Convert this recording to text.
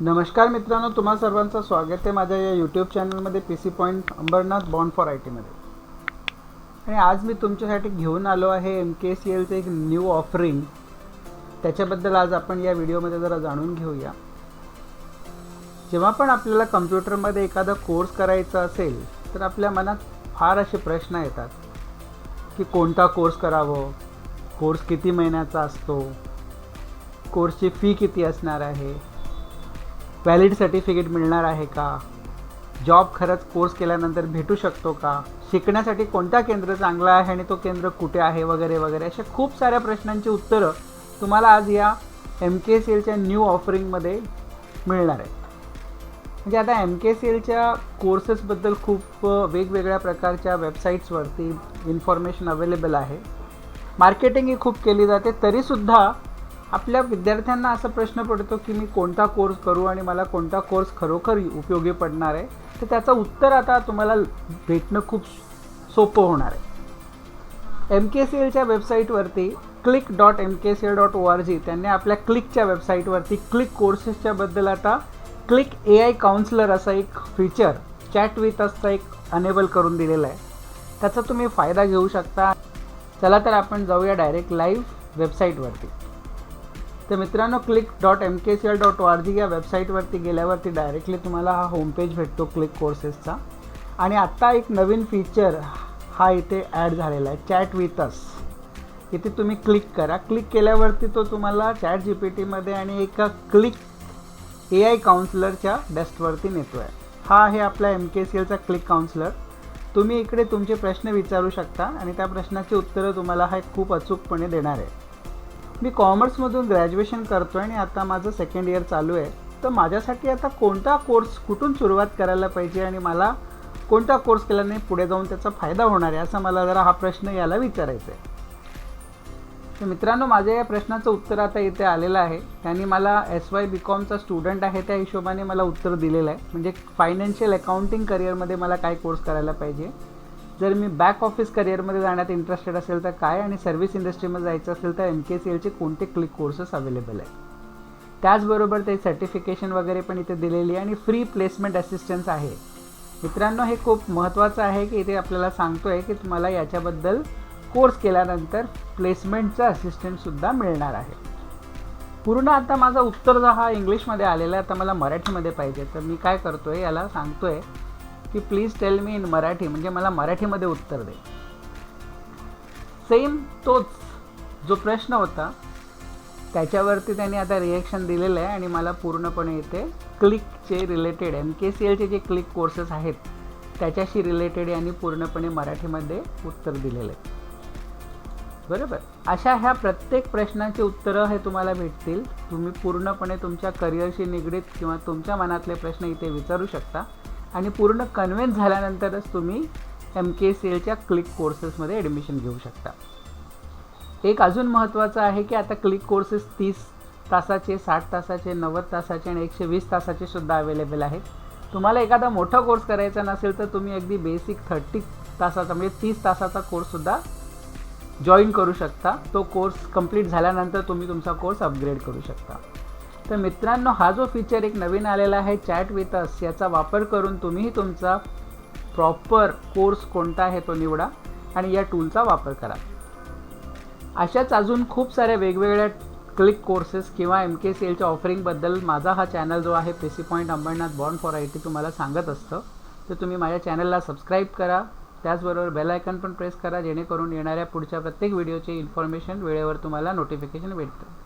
नमस्कार मित्रांनो तुम्हा सर्वांचं स्वागत आहे माझ्या या यूट्यूब चॅनलमध्ये P C point Ambernath bond for I टीमध्ये आणि आज मी तुमच्यासाठी घेऊन आलो आहे एम के सी एलचं एक न्यू ऑफरिंग त्याच्याबद्दल आज आपण या व्हिडिओमध्ये जरा जाणून घेऊया. जेव्हा पण आपल्याला कम्प्युटरमध्ये एखादा कोर्स करायचा असेल तर आपल्या मनात फार असे प्रश्न येतात की कोणता कोर्स करावं? कोर्स किती महिन्याचा असतो? कोर्सची फी किती असणार आहे? व्हॅलिड सर्टिफिकेट मिळणार आहे का? जॉब खरंच कोर्स केल्यानंतर भेटू शकतो का? शिकण्यासाठी कोणता केंद्र चांगला आहे आणि तो केंद्र कुठे आहे वगैरे वगैरे अशा खूप साऱ्या प्रश्नांची उत्तरं तुम्हाला आज या एम के सी एलच्या न्यू ऑफरिंगमध्ये मिळणार आहे म्हणजे आता एम के सी एलच्या कोर्सेसबद्दल खूप वेगवेगळ्या प्रकारच्या वेबसाईट्सवरती इन्फॉर्मेशन अवेलेबल आहे. मार्केटिंग ही खूप केली जाते तरीसुद्धा आपल्या विद्यार्थ्यांना असा प्रश्न पडतो की मी कोणता कोर्स करू आणि मला कोणता कोर्स खरोखर उपयोगी पडणार आहे? तर त्याचं उत्तर आता तुम्हाला भेटणं खूप सोपं होणार आहे. एम के सी एलच्या वेबसाईटवरती click dot M K C L dot O R G त्यांनी आपल्या क्लिकच्या वेबसाईटवरती क्लिक कोर्सेसच्याबद्दल आता क्लिक ए आय काउन्सलर असा एक फीचर चॅट विथ असचा एक अनेबल करून दिलेला आहे. त्याचा तुम्ही फायदा घेऊ शकता. चला तर आपण जाऊया डायरेक्ट लाईव्ह वेबसाईटवरती तर मित्रांनो click dot M K C L dot O R G या वेबसाईटवरती गेल्यावरती डायरेक्टली तुम्हाला हा होमपेज भेटतो क्लिक कोर्सेसचा आणि आत्ता एक नवीन फीचर हा इथे ॲड झालेला आहे चॅट विथ अस इथे तुम्ही क्लिक करा. क्लिक केल्यावरती तो तुम्हाला चॅट जी पी टीमध्ये आणि एका क्लिक ए आय काउन्सिलरच्या डेस्कवरती नेतो आहे हा आहे आपला एम के सी एलचा क्लिक काउन्सिलर तुम्ही इकडे तुमचे प्रश्न विचारू शकता आणि त्या प्रश्नाची उत्तरं तुम्हाला हा खूप अचूकपणे देणार आहे. मी कॉमर्समधून ग्रॅज्युएशन करतो आहे आणि आता माझं सेकंड इयर चालू आहे. तर माझ्यासाठी आता कोणता कोर्स कुठून सुरुवात करायला पाहिजे आणि मला कोणता कोर्स केल्याने पुढे जाऊन त्याचा फायदा होणार आहे असा मला जरा हा प्रश्न याला विचारायचा आहे. तर मित्रांनो माझ्या या प्रश्नाचं उत्तर आता इथे आलेलं आहे. त्यांनी मला एस वाय बी कॉमचा स्टुडंट आहे त्या हिशोबाने मला उत्तर दिलेलं आहे. म्हणजे फायनान्शियल अकाउंटिंग करिअरमध्ये मला काय कोर्स करायला पाहिजे. जर मी बॅक ऑफिस करिअरमध्ये जाण्यात इंटरेस्टेड असेल तर काय आणि सर्व्हिस इंडस्ट्रीमध्ये जायचं असेल तर एम के सी एलचे कोणते क्लिक कोर्सेस अवेलेबल आहेत? त्याचबरोबर ते सर्टिफिकेशन वगैरे पण इथे दिलेली आहे आणि फ्री प्लेसमेंट असिस्टन्स आहे. मित्रांनो हे खूप महत्त्वाचं आहे की इथे आपल्याला सांगतो आहे की तुम्हाला याच्याबद्दल कोर्स केल्यानंतर प्लेसमेंटचं असिस्टंटसुद्धा मिळणार आहे. पूर्ण आता माझा उत्तर जो हा इंग्लिशमध्ये आलेला आहे आता मला मराठीमध्ये पाहिजे तर मी काय करतो आहे याला सांगतो आहे की please tell me in Marathi म्हणजे मला मराठीमध्ये उत्तर दे. सेम तोच जो प्रश्न होता त्याच्यावरती त्यांनी आता रिॲक्शन दिलेलं आहे आणि मला पूर्णपणे इथे क्लिकचे रिलेटेड एम के सी एलचे जे क्लिक कोर्सेस आहेत त्याच्याशी रिलेटेड यांनी पूर्णपणे मराठीमध्ये उत्तर दिलेलं आहे. बरोबर? अशा ह्या प्रत्येक प्रश्नाची उत्तरं हे तुम्हाला भेटतील. तुम्ही पूर्णपणे तुमच्या करिअरशी निगडीत किंवा तुमच्या मनातले प्रश्न इथे विचारू शकता. आणि पूर्ण कन्व्हिन्स झाल्यानंतरच तुम्ही एम के सी एलच्या क्लिक कोर्सेसमध्ये ॲडमिशन घेऊ शकता. एक अजून महत्त्वाचं आहे की आता क्लिक कोर्सेस तीस तासाचे साठ तासाचे नव्वद तासाचे आणि एकशे वीस तासाचे सुद्धा अवेलेबल आहेत. तुम्हाला एखादा मोठा कोर्स करायचा नसेल तर तुम्ही अगदी बेसिक थर्टी तासाचा म्हणजे तीस तासाचा कोर्ससुद्धा जॉईन करू शकता. तो कोर्स कंप्लीट झाल्यानंतर तुम्ही तुमचा कोर्स अपग्रेड करू शकता. तर मित्रांनो हा जो फीचर एक नवीन आलेला आहे चॅट विथ अस याचा वापर करून तुम्हीही तुमचा प्रॉपर कोर्स कोणता आहे तो निवडा आणि या टूलचा वापर करा. अशाच अजून खूप साऱ्या वेगवेगळ्या क्लिक कोर्सेस किंवा एम के सी एलच्या ऑफरिंगबद्दल माझा हा चॅनल जो आहे P C point Ambernath bond for I T तुम्हाला सांगत असतं. तर तुम्ही माझ्या चॅनलला सबस्क्राईब करा. त्याचबरोबर बेल आयकन पण प्रेस करा जेणेकरून येणाऱ्या पुढच्या प्रत्येक व्हिडिओचे इन्फॉर्मेशन वेळेवर तुम्हाला नोटिफिकेशन भेटतं.